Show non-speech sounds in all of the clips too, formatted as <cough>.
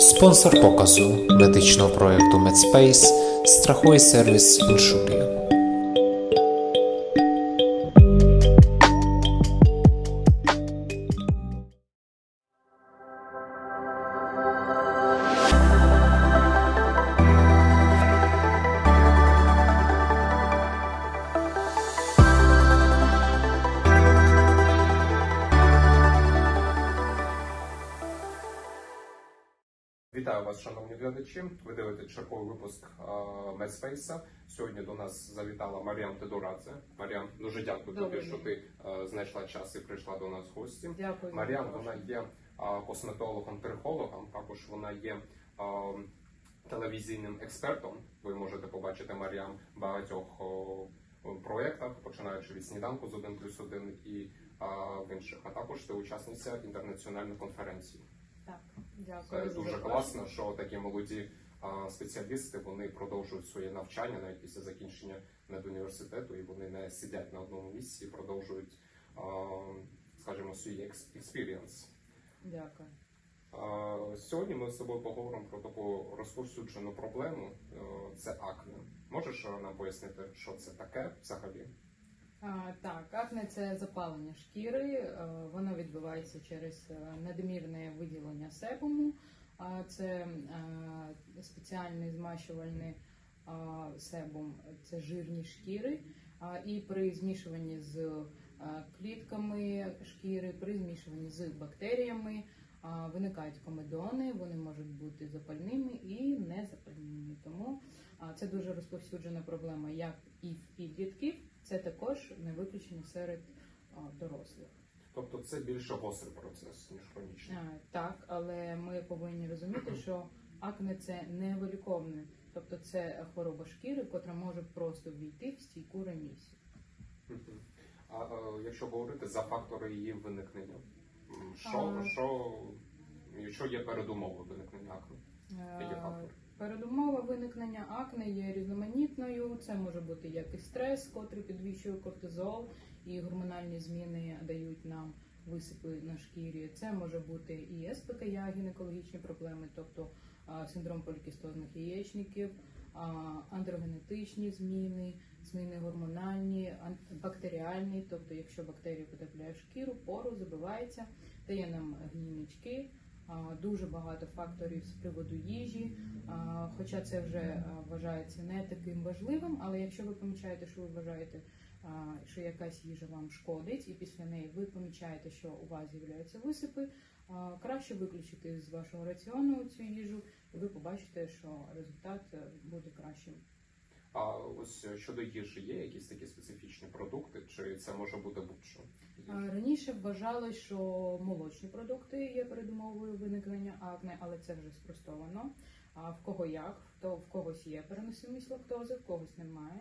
Спонсор показу медичного проєкту MedSpace страхує сервіс Іншурія. Черговий випуск Медспейса. Сьогодні до нас завітала Маріам Тедорадзе. Маріам, дуже дякую тобі, що ти е, знайшла час і прийшла до нас в гості. Дякую. за Маріам, вона є косметологом-трихологом, також вона є телевізійним експертом. Ви можете побачити Маріам в багатьох о, проєктах, починаючи від сніданку з 1 плюс 1 і в інших. А також ти учасниця інтернаціональної конференції. Так, дякую. Це дуже класно, що такі молоді спеціалісти вони продовжують своє навчання навіть після закінчення медуніверситету, і вони не сидять на одному місці і продовжують, скажімо, свій екс- експірієнс. Дякую. Сьогодні ми з тобою поговоримо про таку розповсюджену проблему. е, Це акне. Можеш нам пояснити, що це таке взагалі? А, так, акне це запалення шкіри. е, Воно відбувається через е, надмірне виділення себуму. Це е, спеціальний змащувальний себум, це жирні шкіри. І при змішуванні з е, клітками шкіри, при змішуванні з бактеріями виникають комедони, вони можуть бути запальними і незапальними. Тому це дуже розповсюджена проблема як і в підлітків, це також не виключення серед дорослих. Тобто це більше гострий процес, ніж хронічний. А, Так, але ми повинні розуміти, що акне це не виліковне, тобто це хвороба шкіри, котра може просто ввійти в стійку ремісію. Мгм. А е, якщо говорити за фактори її виникнення, що, А. що, що є передумовою виникнення акне? Які Е, фактори? Передумова виникнення акне є різноманітною. Це може бути як і стрес, котрий підвищує кортизол, і гормональні зміни дають нам висипи на шкірі. Це може бути і СПКЯ, гінекологічні проблеми, тобто синдром полікістозних яєчників, андрогенетичні зміни, зміни гормональні, бактеріальні, тобто якщо бактерія потрапляє в шкіру, пору забивається, дає нам гнійнички. Дуже багато факторів з приводу їжі, хоча це вже вважається не таким важливим, але якщо ви помічаєте, що ви вважаєте, що якась їжа вам шкодить, і після неї ви помічаєте, що у вас з'являються висипи, краще виключити з вашого раціону цю їжу, і ви побачите, що результат е, буде кращим. А ось е, щодо їжі, є якісь такі специфічні продукти, чи це може бути будь-що? Раніше вважали, що молочні продукти є передумовою виникнення акне, але це вже спростовано. А в кого як, то в когось є переносимість лактози, в когось немає.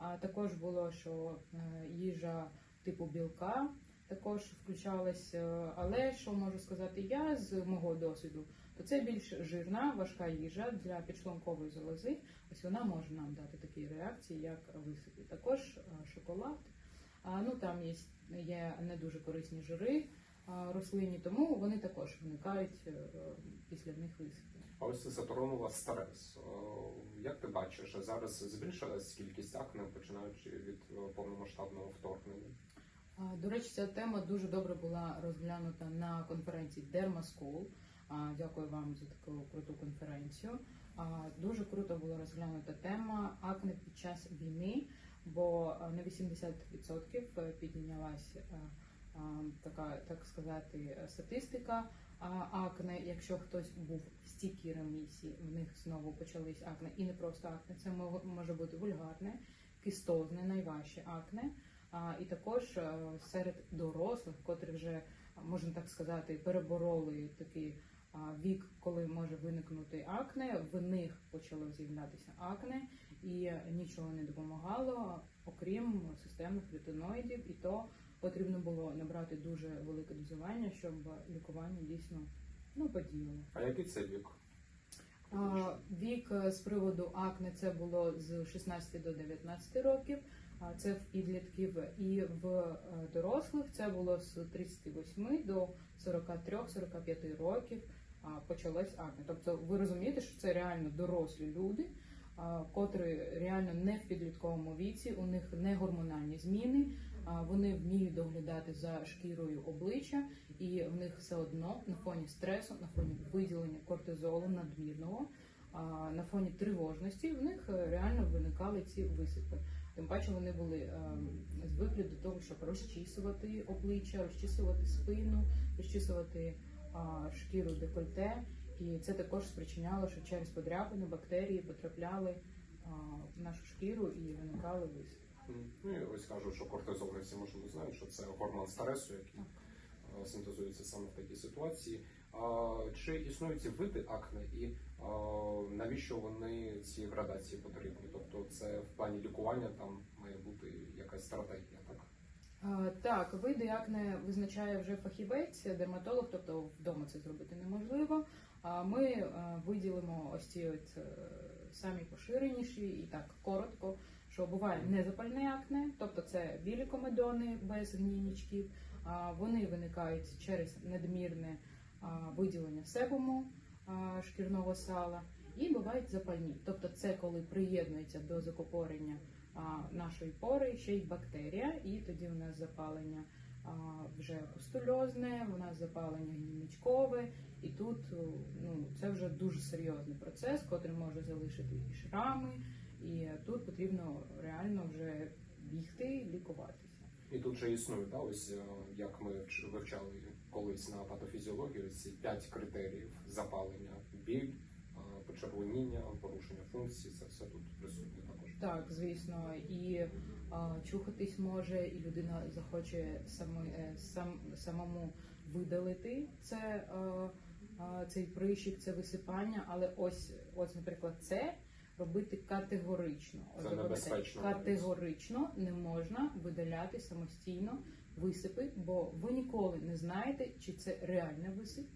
А також було, що е, їжа типу білка також включалась. е, Але що можу сказати я з мого досвіду, то це більш жирна, важка їжа для підшлункової залози. Ось вона може нам дати такі реакції, як висипи. Також е, шоколад. А, ну там є, є не дуже корисні жири а, рослинні, тому вони також виникають е, після них висипи. А ось затронула стрес. Е, Як ти бачиш, зараз збільшилась кількість акне, починаючи від е, повномасштабного вторгнення? До речі, ця тема дуже добре була розглянута на конференції. А, Дякую вам за таку круту конференцію. Дуже круто була розглянута тема акне під час війни, бо а, на 80% піднялась е, така, так сказати, статистика акне. Якщо хтось був в стійкій ремісії, в них знову почались акне, і не просто акне, це може бути вульгарне, кистозне, найважче акне. І також е, серед дорослих, котрі вже можна так сказати, перебороли такий вік, коли може виникнути акне, в них почало з'являтися акне, і нічого не допомагало, окрім системних ретиноїдів, і то потрібно було набрати дуже велике дозування, щоб лікування дійсно ну подіяло. А який це вік? А, Вік е, з приводу акне це було з 16 до 19 років. а Це в підлітків і в е, дорослих це було з 38 до 43-45 років. почалось акне. Тобто ви розумієте, що це реально дорослі люди, котрі реально не в підлітковому віці, у них не гормональні зміни, вони вміють доглядати за шкірою обличчя, і в них все одно на фоні стресу, на фоні виділення кортизолу надмірного, на фоні тривожності в них е, реально виникали ці висипи. Тим паче вони були е, звикли до того, щоб розчісувати обличчя, розчісувати спину, розчісувати шкіру декольте. І це також спричиняло, що через подряпини бактерії потрапляли в нашу шкіру і виникали висипи. Ну і ось кажуть, що кортизол, всі можливо знають, що це гормон стресу, який е, синтезується саме в такій ситуації. А, чи існують ці види акне і а, навіщо вони ці градації потрібні? Тобто це в плані лікування там має бути якась стратегія, так? А, Так, види акне визначає вже фахівець, дерматолог, тобто вдома це зробити неможливо. А ми е, виділимо ось ці от е, самі поширеніші і так коротко, що буває незапальне акне, тобто це білі комедони без гнійничків. Вони виникають через надмірне виділення себуму шкірного сала. І бувають запальні, тобто це коли приєднується до закупорення а, нашої пори ще й бактерія, і тоді у нас запалення вже пустульозне, у нас запалення гнійничкове, і тут ну, це вже дуже серйозний процес, котрий може залишити і шрами, і тут потрібно реально вже бігти, лікуватися. І тут же існують, да, ось е, як ми вивчали колись на патофізіології, ці п'ять критеріїв запалення, біль, е, почервоніння, порушення функцій, це все тут присутнє також. Так, звісно, і а, чухатись може, і людина захоче саме, е, сам, самому видалити це, е, а, цей прищик, це висипання, але ось, ось, наприклад, це робити категорично. Це небезпечно. Категорично не можна видаляти самостійно висипи, бо ви ніколи не знаєте, чи це реальний висип,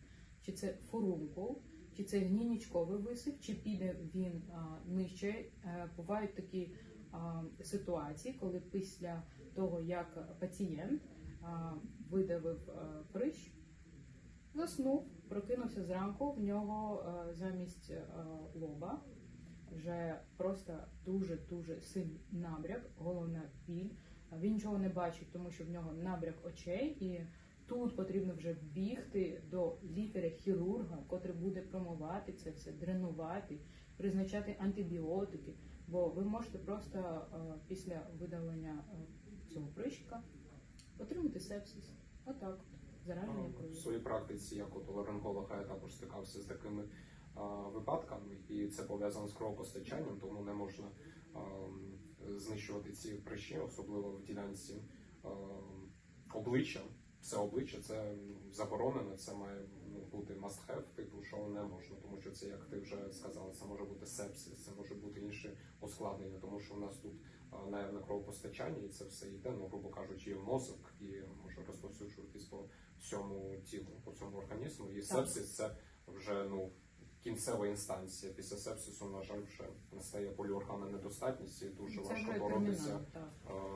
чи це фурункул, чи це гнійничковий висип, чи піде він а, нижче. Е, Бувають такі а, ситуації, коли після того, як пацієнт а, видавив а, прищ, заснув, прокинувся зранку, в нього а, замість а, лоба вже просто дуже дуже сильний набряк, головна біль. Він нічого не бачить, тому що в нього набряк очей, і тут потрібно вже бігти до лікаря-хірурга, котрий буде промивати це все, дренувати, призначати антибіотики. Бо ви можете просто е, після видалення е, цього прищика отримати сепсис. Отак, от, зараження В крові. своїй практиці, як от ларинголога, я також стикався з такими а, випадками, і це пов'язано з кровопостачанням, тому не можна знищувати ці прищі, особливо в ділянці обличчя. Все обличчя це заборонено, це має ну, бути must have, типу, що не можна, тому що це, як ти вже сказала, це може бути сепсис, це може бути інші ускладнення, тому що у нас тут наявне кровопостачання, і це все йде, ну, грубо кажучи, і в мозок, і може розповсюджуватись по всьому тілу, по всьому організму. І сепсис це вже ну кінцева інстанція. Після сепсису, на жаль, вже настає поліорганна недостатність, і дуже Це важко боротися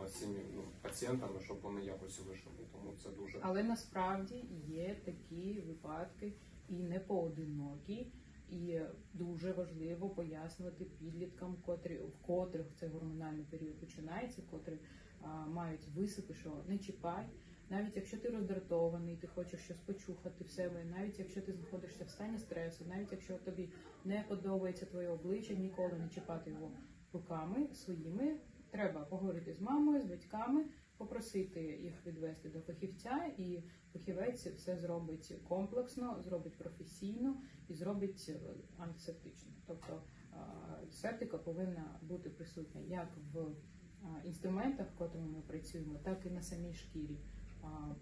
з цими ну, пацієнтами, щоб вони якось вижили. Тому це дуже Але насправді є такі випадки і не поодинокі, і дуже важливо пояснювати підліткам, котрі в котрих цей гормональний період починається, котрі а, мають висипи, що не чіпай. Навіть якщо ти роздратований, ти хочеш щось почухати в себе, навіть якщо ти знаходишся в стані стресу, навіть якщо тобі не подобається твоє обличчя, ніколи не чіпати його руками своїми. Треба поговорити з мамою, з батьками, попросити їх відвести до фахівця, і фахівець все зробить комплексно, зробить професійно і зробить е, антисептично. Тобто септика повинна бути присутня як в а, інструментах, котрими ми працюємо, так і на самій шкірі.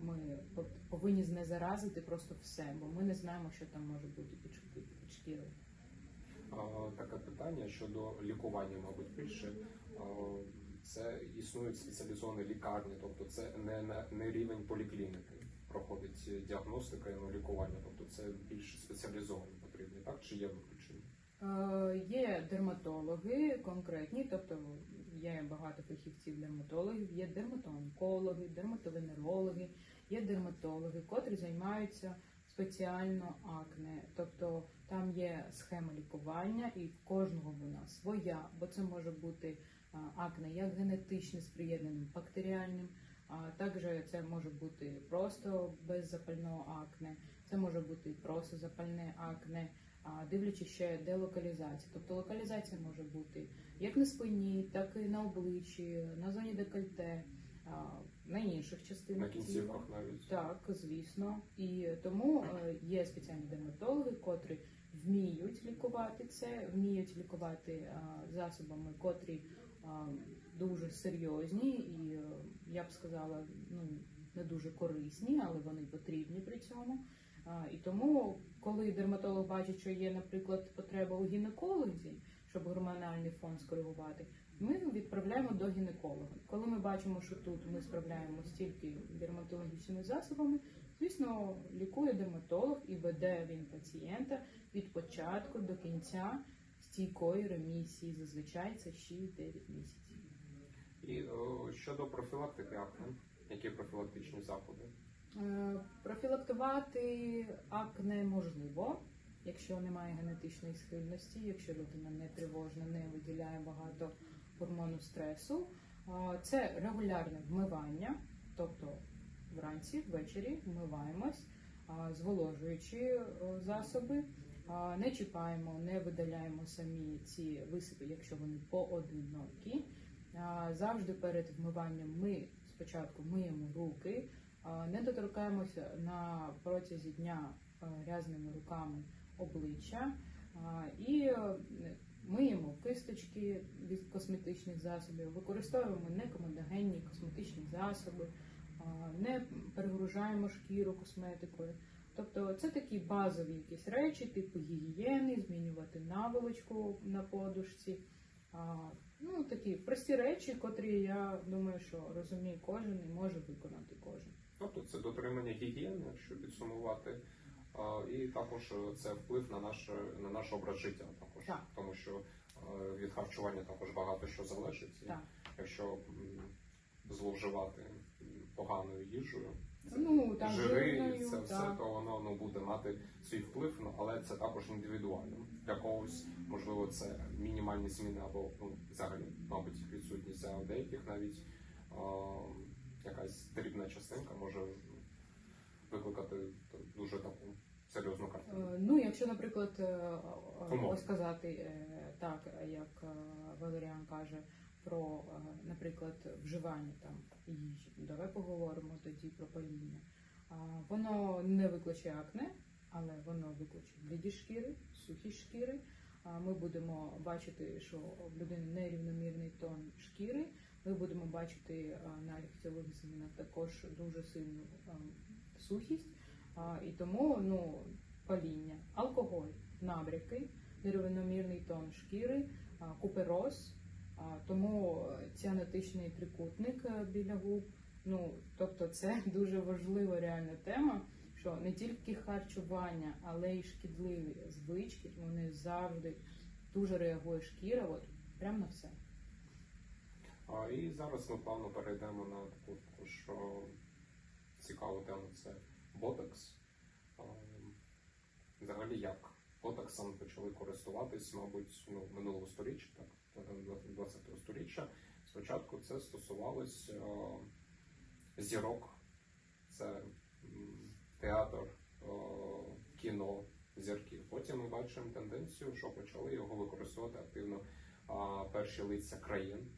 Ми по- повинні знезаразити просто все, бо ми не знаємо, що там може бути під шкірою. Таке питання щодо лікування, мабуть, більше. Це існують спеціалізовані лікарні, тобто це не, не, не рівень поліклініки. Проходить діагностика і ну, лікування, тобто це більш спеціалізовані потрібні, так? Чи є виключення? Е, Є дерматологи конкретні, тобто є багато фахівців дерматологів, є дерматоонкологи, дерматовенерологи, є дерматологи, котрі займаються спеціально акне. Тобто там є схема лікування, і в кожного вона своя, бо це може бути акне як генетичне з приєднаним бактеріальним, а також це може бути просто без запального акне, це може бути просто запальне акне, а, дивлячись ще де локалізація. Тобто локалізація може бути як на спині, так і на обличчі, на зоні декольте, на інших частинах тіла. кінцівках навіть. Так, звісно. І тому е, є спеціальні дерматологи, котрі вміють лікувати це, вміють лікувати засобами, котрі дуже серйозні і е, я б сказала, ну не дуже корисні, але вони потрібні при цьому. І тому, коли дерматолог бачить, що є, наприклад, потреба у гінекологі, щоб гормональний фон скоригувати, ми відправляємо до гінеколога. Коли ми бачимо, що тут ми справляємося тільки дерматологічними засобами, звісно, лікує дерматолог і веде він пацієнта від початку до кінця стійкої ремісії. Зазвичай це 6-9 місяців. І о, щодо профілактики акне, які профілактичні заходи? Е, Профілактувати акне можливо, якщо немає генетичної схильності, якщо людина не тривожна, не виділяє багато гормону стресу. Це регулярне вмивання, тобто вранці, ввечері вмиваємось, а, зволожуючи е, засоби. Не чіпаємо, не видаляємо самі ці висипи, якщо вони поодинокі. Завжди перед вмиванням ми спочатку миємо руки, не доторкаємося на протязі дня а, грязними руками обличчя і е, миємо кисточки від косметичних засобів, використовуємо некомедогенні косметичні засоби, не перегружаємо шкіру косметикою. Тобто це такі базові якісь речі, типу гігієни, змінювати наволочку на подушці. Ну, такі прості речі, котрі я думаю, що розуміє кожен і може виконати кожен. Тобто це дотримання гігієни, якщо підсумувати. І також це вплив на наш на наш образ життя, також Так. тому що від харчування також багато що залежить. Так. Якщо зловживати поганою їжею, Ну, там жири жирною, і це все, так. то воно ну, буде мати свій вплив, ну, але це також індивідуально. Для когось, можливо, це мінімальні зміни або ну, взагалі, мабуть, відсутність, а у деяких навіть якась дрібна частинка може викликати дуже таку серйозну картину. Е, Ну, якщо, наприклад, е, е, Умовно. ось сказати так, як Валеріан каже про, наприклад, вживання там їжі. Давай поговоримо тоді про паління. Воно не викличе акне, але воно викличе бліді шкіри, сухі шкіри. Ми будемо бачити, що в людини нерівномірний тон шкіри. Ми будемо бачити на ліктьових змінах також дуже сильну сухість. І тому ну, паління, алкоголь, набряки, нерівномірний тон шкіри, купероз. Тому е, ціанотичний трикутник е, біля губ. Ну, тобто це <laughs> дуже важлива реальна тема, що не тільки харчування, але й шкідливі звички, вони завжди дуже реагує шкіра, от прямо на все. І зараз ми плавно перейдемо на таку також цікаву тему це ботекс. Взагалі, як ботексом почали користуватись, мабуть, ну, минулого сторіччя, так, 20-го сторіччя. Спочатку це стосувалось о, зірок, це театр, кіно, зірків. Потім ми бачимо тенденцію, що почали його використовувати активно перші лиця країн.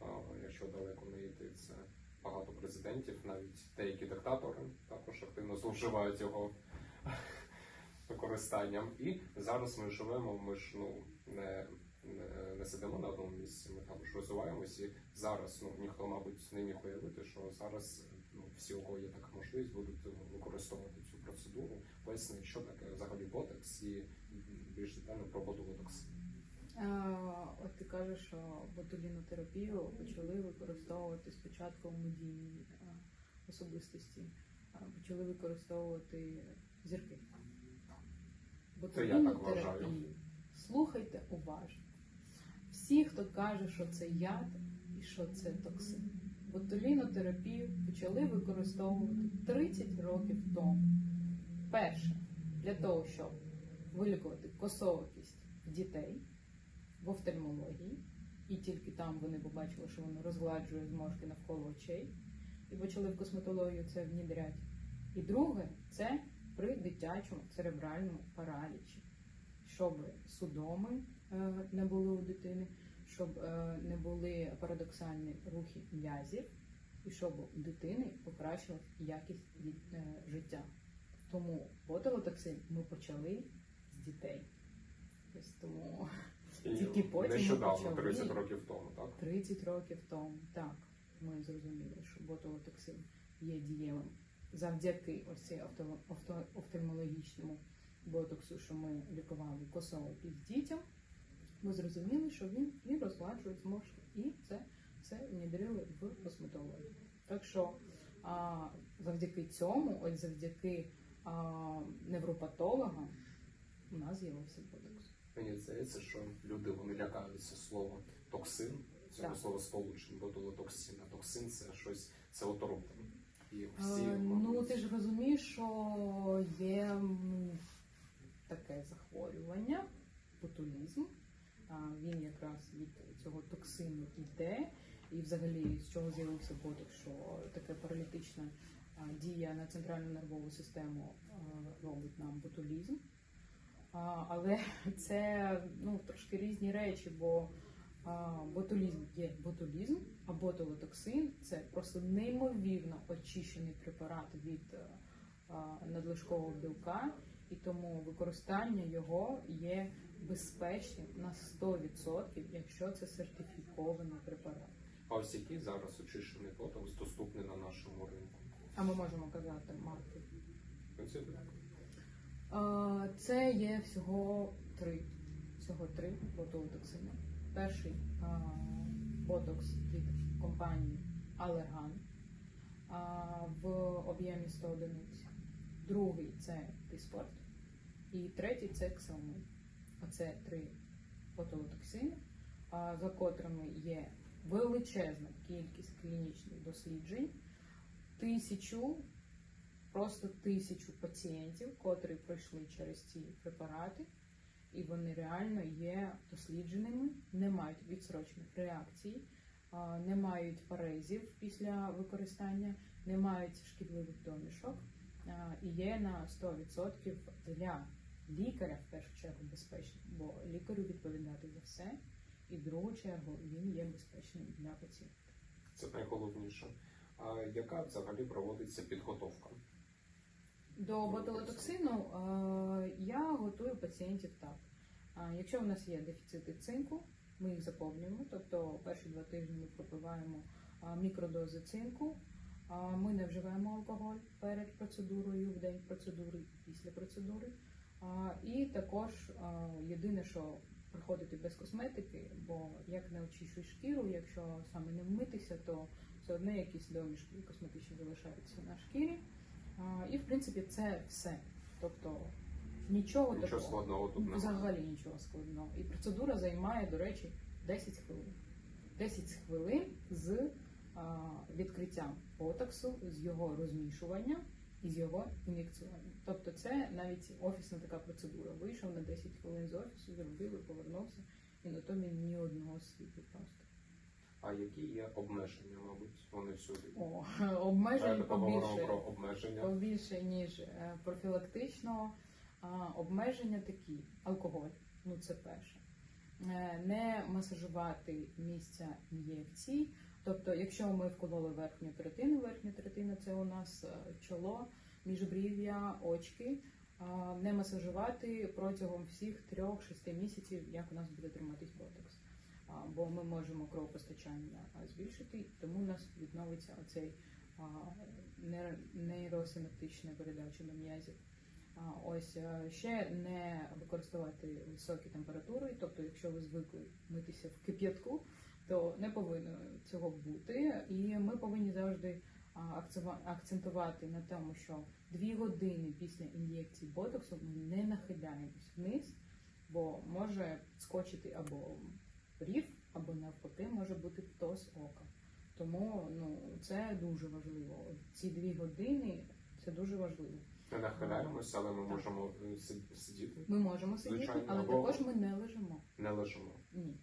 А, Якщо далеко не йти, це багато президентів, навіть деякі диктатори також активно зловживають його використанням. І зараз ми живемо, ми ж ну не, не сидимо на одному місці, ми також розвиваємось. І зараз ну ніхто, мабуть, не міг уявити, що зараз ну, всі, у кого є така можливість, будуть використовувати цю процедуру. Поясни, що таке взагалі ботекс і більш детально про ботулотокс. От ти кажеш, що ботулінотерапію почали використовувати спочатку в медійній особистості, почали використовувати зірки. Ботулінотерапію. Слухайте уважно. Всі, хто каже, що це яд і що це токсин. Ботулінотерапію почали використовувати 30 років тому. Перше, для того, щоб вилікувати косоокість в дітей в офтальмології, і тільки там вони побачили, що воно розгладжує зморшки навколо очей, і почали в косметологію це внідряти. І друге, це при дитячому церебральному паралічі, щоб судоми е, не були у дитини, щоб е, не були парадоксальні рухи м'язів, і щоб у дитини покращилась якість е, життя. Тому ботулотоксин ми почали з дітей. Тому Тільки потім нещодавно, почали. 30 років тому, так? 30 років тому, так, ми зрозуміли, що ботулотоксин є дієвим завдяки ось цій офтальмологічному ботоксу, що ми лікували косоокість дітям. Ми зрозуміли, що він і розгладжує зморшки, і це все внідрили в косметологію. Так що а, завдяки цьому, ось завдяки а, невропатологам, у нас з'явився ботокс. Мені здається, що люди вони лякаються слова токсин, цього Так. слова сполучень, ботулотоксин. А токсин це щось, це отрута. І всі, Е, Ну, ти ж розумієш, що є таке захворювання, ботулізм. Він якраз від цього токсину йде. І взагалі з чого з'явився боток, що таке паралітична дія на центральну нервову систему робить нам ботулізм. Але <laughs> це ну, трошки різні речі, бо ботулізм є ботулізм, а ботулотоксин це просто неймовірно очищений препарат від е, надлишкового білка, і тому використання його є безпечним на 100%, якщо це сертифікований препарат. а ось який зараз очищений ботокс доступний на нашому ринку. А ми можемо казати марки. В принципі, так. А, Це є всього три. Всього три ботулотоксини. Перший ботокс від компанії Allergan в об'ємі 100 одиниць. Другий це Тиспорт. І третій це Xelmin. Оце три ботулотоксини, за котрими є величезна кількість клінічних досліджень. Тисячу просто тисячу пацієнтів, котрі пройшли через ці препарати, і вони реально є дослідженими, не мають відсрочних реакцій, не мають парезів після використання, не мають шкідливих домішок і є на 100% для лікаря в першу чергу безпечним, бо лікарю відповідати за все, і в другу чергу він є безпечним для пацієнта. Це найголовніше. А яка взагалі проводиться підготовка? До ботулотоксину е, я готую пацієнтів так. Якщо у нас є дефіцити цинку, ми їх заповнюємо, тобто перші два тижні ми пропиваємо мікродози цинку. Ми не вживаємо алкоголь перед процедурою, в день процедури після процедури. І також єдине, що приходити без косметики, бо як не очищуєш шкіру, якщо саме не вмитися, то все одно якісь домішки косметичні залишаються на шкірі. І в принципі це все. Тобто нічого, Нічого такого. складного тут немає. Взагалі нічого складного. І процедура займає, до речі, 10 хвилин. 10 хвилин з а, відкриттям ботоксу, з його розмішуванням і з його ін'єкціюванням. Тобто це навіть офісна така процедура. Вийшов на 10 хвилин з офісу, зробили, повернувся, і на тобі ні одного світу просто. А які є обмеження, мабуть, вони всюди. О, <laughs> обмежень побільше. про обмеження. побільше, ніж е, профілактичного. Обмеження такі: алкоголь, ну це перше. Е, Не масажувати місця ін'єкцій. Тобто, якщо ми вкололи верхню третину, верхня третина це у нас е, чоло, міжбрів'я, очки. Не масажувати протягом всіх 3-6 місяців, як у нас буде триматись ботокс. Бо ми можемо кровопостачання збільшити, тому у нас відновиться оцей нейросинаптична передача до м'язів. Ось е, ще не використовувати високі температури, тобто, якщо ви звикли митися в кип'ятку, то не повинно цього бути. І ми повинні завжди акцентувати на тому, що дві години після ін'єкції ботоксу ми не нахиляємось вниз, бо може скочити або рів, або навпаки може бути птоз ока. Тому ну це дуже важливо. Ці дві години це дуже важливо. Не нахиляємося, але ми можемо е, сидіти, Ми можемо сидіти, Звичайно, але або- також ми не лежимо. не лежимо. Ні.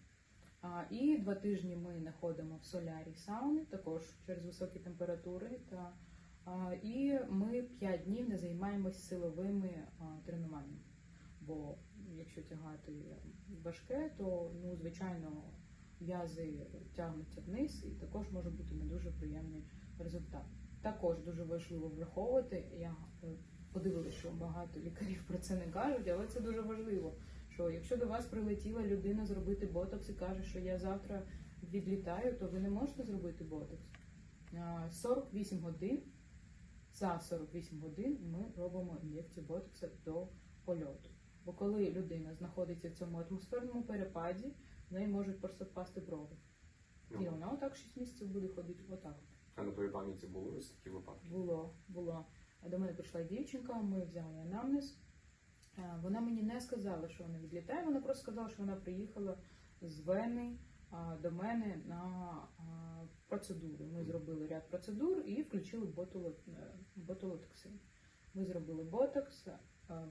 А, і два тижні ми не ходимо в солярі сауни, також через високі температури. Та, а, і ми п'ять днів не займаємось силовими а, тренуваннями. Бо якщо тягати важке, то ну, звичайно в'язи тягнуться вниз, і також може бути не дуже приємний результат. Також дуже важливо враховувати. Я е, подивилася, що багато лікарів про це не кажуть, але це дуже важливо що якщо до вас прилетіла людина зробити ботокс і каже, що я завтра відлітаю, то ви не можете зробити ботокс. 48 годин, за 48 годин ми робимо ін'єкцію ботокса до польоту. Бо коли людина знаходиться в цьому атмосферному перепаді, в неї можуть просто впасти брови. І Ну, вона отак 6 місяців буде ходити отак. а на твоїй пам'яті були ось такі випадки. Було, було. До мене прийшла дівчинка, ми взяли анамнез. Вона мені не сказала, що вона відлітає, вона просто сказала, що вона приїхала з Вени до мене на процедуру. Ми зробили ряд процедур і включили е, ботулотоксин. Ми зробили ботокс.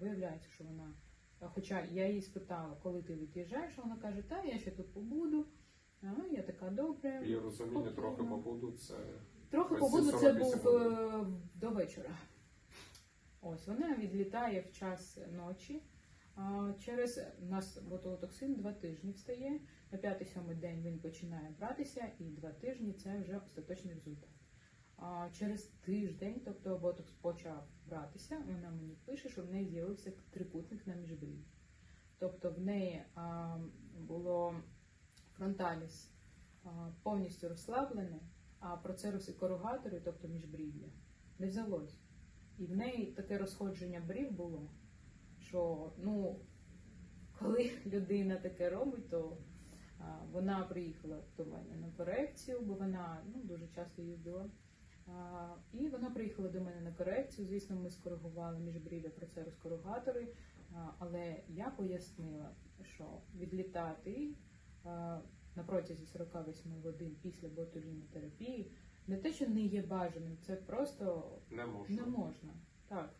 Виявляється, що вона, а, хоча я її спитала, коли ти від'їжджаєш, вона каже, та я ще тут побуду. А, я така добре. І розуміння трохи побуду, це Трохи побуду це був е, до вечора. Ось вона відлітає в час ночі. Через нас ботулотоксин два тижні встає. На п'ятий-сьомий день він починає братися, і два тижні це вже остаточний результат. Через тиждень, тобто ботокс почав братися, вона мені пише, що в неї з'явився трикутник на міжбрів'ї. Тобто в неї а, було фронталіс а, повністю розслаблене, а процеруси коругатори, тобто міжбрів'я, не взялось. І в неї таке розходження брів було, що ну, коли <laughs> людина таке робить, то а, вона приїхала до мене на корекцію, бо вона ну, дуже часто їздила. І вона приїхала до мене на корекцію. Звісно, ми скоригували міжбрів'я процерус коругатори, а, але я пояснила, що відлітати на протязі 48 годин після ботулінотерапії не те, що не є бажаним, це просто не можна. не можна. Так.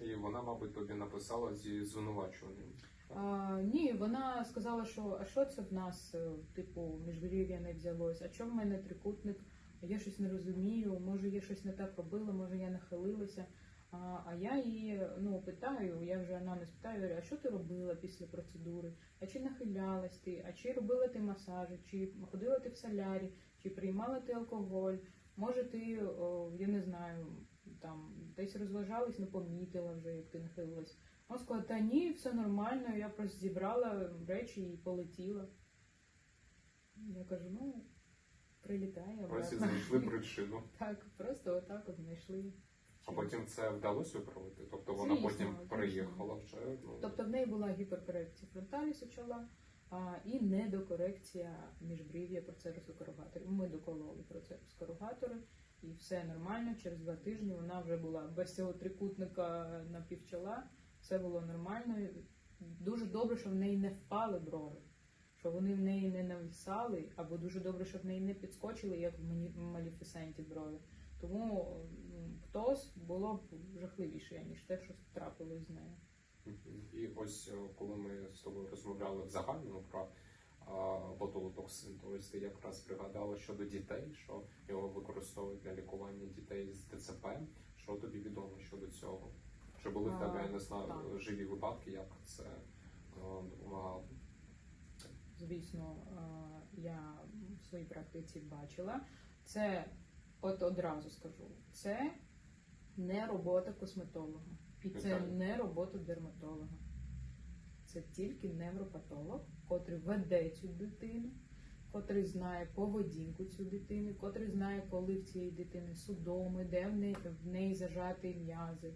І вона, мабуть, тобі написала зі звинувачуванням. А, ні, вона сказала, що а що це в нас, е, типу, міжбрів'я не взялось, а чому в мене трикутник? Я щось не розумію, може я щось не так робила, може я нахилилася. А, а я її ну, питаю, я вже анамнез питаю, а що ти робила після процедури? А чи нахилялась ти, а чи робила ти масажі, чи ходила ти в солярі, чи приймала ти алкоголь? Може, ти, о, я не знаю, там десь розважалась, не помітила вже, як ти нахилилась. Вона сказала, та ні, все нормально, я просто зібрала речі і полетіла. Я кажу, ну, прилітає. Ось і знайшли <laughs> причину. Так, просто отак от знайшли. А потім це вдалося виправити. Тобто вона Звісно, потім звісно. приїхала вже. Ну, Тобто в неї була гіперкорекція фронталісу чола а, і недокорекція міжбрів'я процерусу коругаторів. Ми докололи процерус коругатори, і все нормально. Через два тижні вона вже була без цього трикутника на півчола. Все було нормально. Дуже добре, що в неї не впали брови, що вони в неї не нависали, або дуже добре, що в неї не підскочили, як в Маліфісенті брови. Тому птоз було б жахливіше, ніж те, що трапилось з нею. І ось е, коли ми з тобою розмовляли в загальному про ботулотоксин, то ось ти якраз пригадала щодо дітей, що його використовують для лікування дітей з ДЦП. Що тобі відомо щодо цього? Чи були в тебе, я не знаю, живі випадки, як це е, допомагало? Звісно, е, я в своїй практиці бачила. Це, от одразу скажу, це не робота косметолога. І це не робота дерматолога. Це тільки невропатолог, котрий веде цю дитину, котрий знає поведінку цю дитини, котрий знає, коли в цієї дитини судоми, де в неї, в неї зажаті м'язи.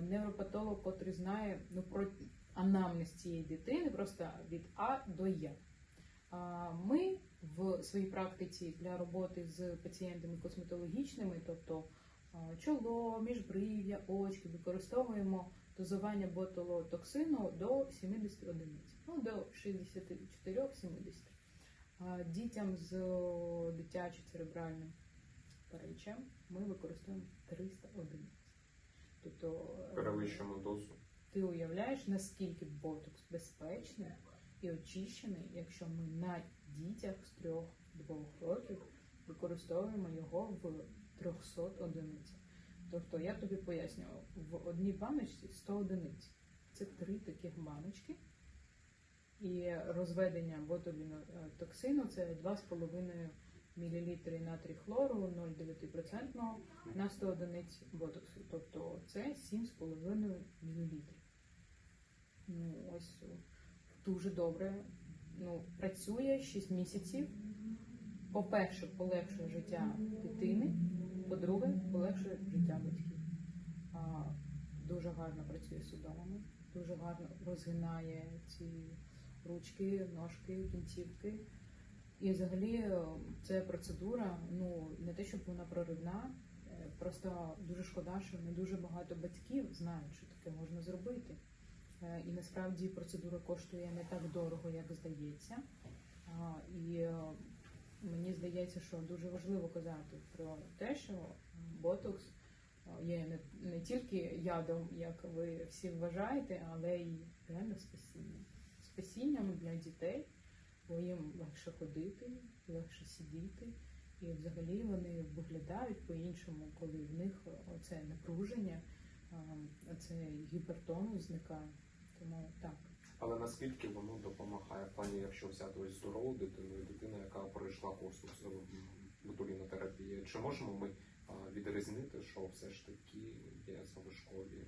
Невропатолог, котрий знає ну, про анамнез цієї дитини просто від А до. А, Ми в своїй практиці для роботи з пацієнтами косметологічними, тобто чоло, міжбрив'я, очки, використовуємо дозування ботулотоксину до 70 одиниць, ну до 64-70. Дітям з дитячим церебральним паралічем ми використовуємо 300 одиниць. Тобто е, Перевищуємо дозу. Ти уявляєш, наскільки ботокс безпечний і очищений, якщо ми на дітях з 3-2 років використовуємо його в 300 одиницях. Тобто я тобі пояснюю, в одній баночці 100 одиниць. Це три таких баночки. І розведення ботулінотоксину це 2,5 мл натрій хлору 0,9% на 100 одиниць ботоксу. Тобто це 7,5 мл. Ну, ось дуже добре. Ну, працює 6 місяців. По-перше, полегшує життя дитини, по-друге, полегшує життя батьків. А, дуже гарно працює судомами, дуже гарно розгинає ці ручки, ножки, кінцівки. І взагалі ця процедура, ну не те, щоб вона проривна, е, просто дуже шкода, що не дуже багато батьків знають, що таке можна зробити. Е, І насправді процедура коштує не так дорого, як здається. І е, мені здається, що дуже важливо казати про те, що ботокс е, є не, тільки ядом, як ви всі вважаєте, але й реально спасінням. Спасінням для дітей, бо їм легше ходити, легше сидіти. І взагалі вони виглядають по-іншому, коли в них оце напруження, а, цей гіпертонус зникає. Тому так. Але наскільки воно допомагає в плані, якщо взяти ось здорову дитину і дитина, яка пройшла курс ботулінотерапії, чи можемо ми відрізнити, що все ж таки є залишкові?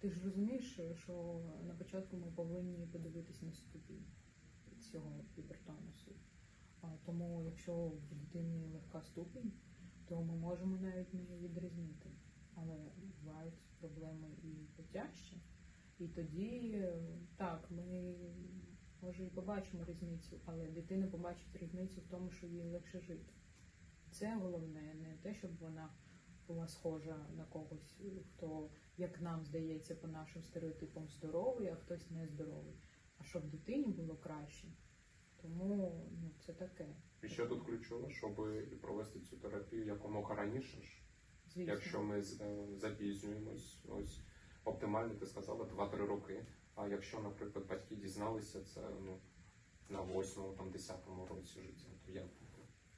Ти ж розумієш, що на початку ми повинні подивитися на ступінь цього гіпертонусу. Тому якщо в дитини легка ступінь, то ми можемо навіть не відрізнити. Але бувають проблеми і потяжчі. І тоді е, так, ми може і побачимо різницю, але дитина побачить різницю в тому, що їй легше жити. Це головне, не те, щоб вона була схожа на когось, хто, як нам здається, по нашим стереотипам здоровий, а хтось нездоровий. А щоб дитині було краще. Тому ну, це таке. І що тут ключове, щоб провести цю терапію якомога раніше ж, Звісно. якщо ми е, запізнюємось, ось оптимально ти сказала 2-3 роки. А якщо, наприклад, батьки дізналися це ну на 8 там 10 році життя, то як?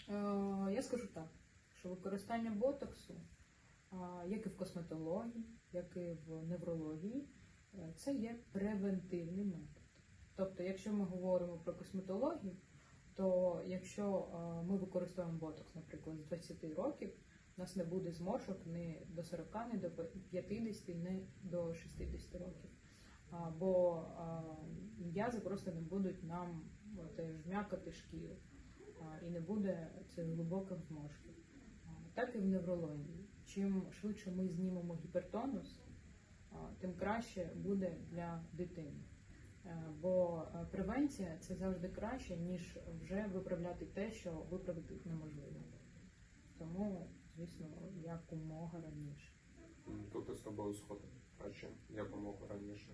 Е, Я скажу так, що використання ботоксу, як і в косметології, як і в неврології, е, це є превентивний метод. Тобто, якщо ми говоримо про косметологію, то якщо е, ми використовуємо ботокс, наприклад, з 20 років, у нас не буде зморшок ні до 40, ні до 50, ні до 60 років. Бо м'язи просто не будуть нам от, е, жмякати шкіру і не буде цих глибоких зморшків. Так і в неврології. Чим швидше ми знімемо гіпертонус, тим краще буде для дитини. Е, Бо е, превенція це завжди краще, ніж вже виправляти те, що виправити неможливо. Тому, звісно, якомога раніше. Тут я з тобою згоден, краще якомога раніше.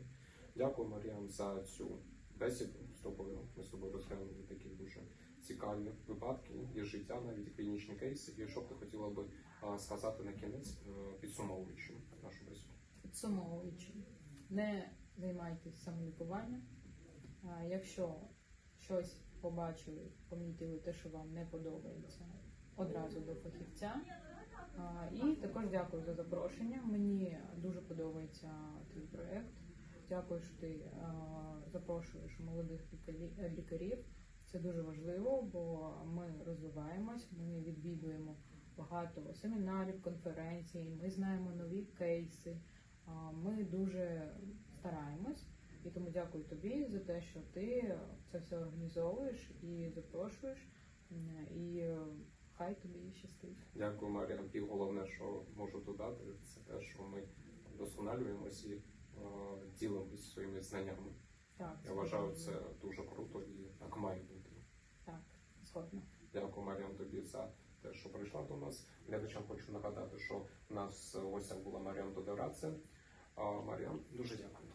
Дякую, Маріам, за цю бесіду з тобою. Ми з тобою розглянули такі дуже цікаві випадки і життя, навіть клінічні кейси. І що б ти хотіла би сказати на кінець, е, підсумовуючи нашу бесіду? Підсумовуючи, не займайтесь самолікуванням. Якщо щось побачили, помітили те, що вам не подобається, одразу до фахівця. І також дякую за запрошення. Мені дуже подобається твій проєкт. Дякую, що ти запрошуєш молодих лікарі- лікарів. Це дуже важливо, бо ми розвиваємось, ми відвідуємо багато семінарів, конференцій, ми знаємо нові кейси. Ми дуже стараємось. І тому дякую тобі за те, що ти це все організовуєш і запрошуєш. І хай тобі щастить. Дякую, Маріам. І головне, що можу додати, це те, що ми вдосконалюємося і е, ділимося своїми знаннями. Так, Я вважаю, це дуже круто і так має бути. так, згодна. Дякую, Маріам, тобі за те, що прийшла до нас. Глядачам хочу нагадати, що у нас в була Маріам Тодораце. А, Маріам, дуже дякую.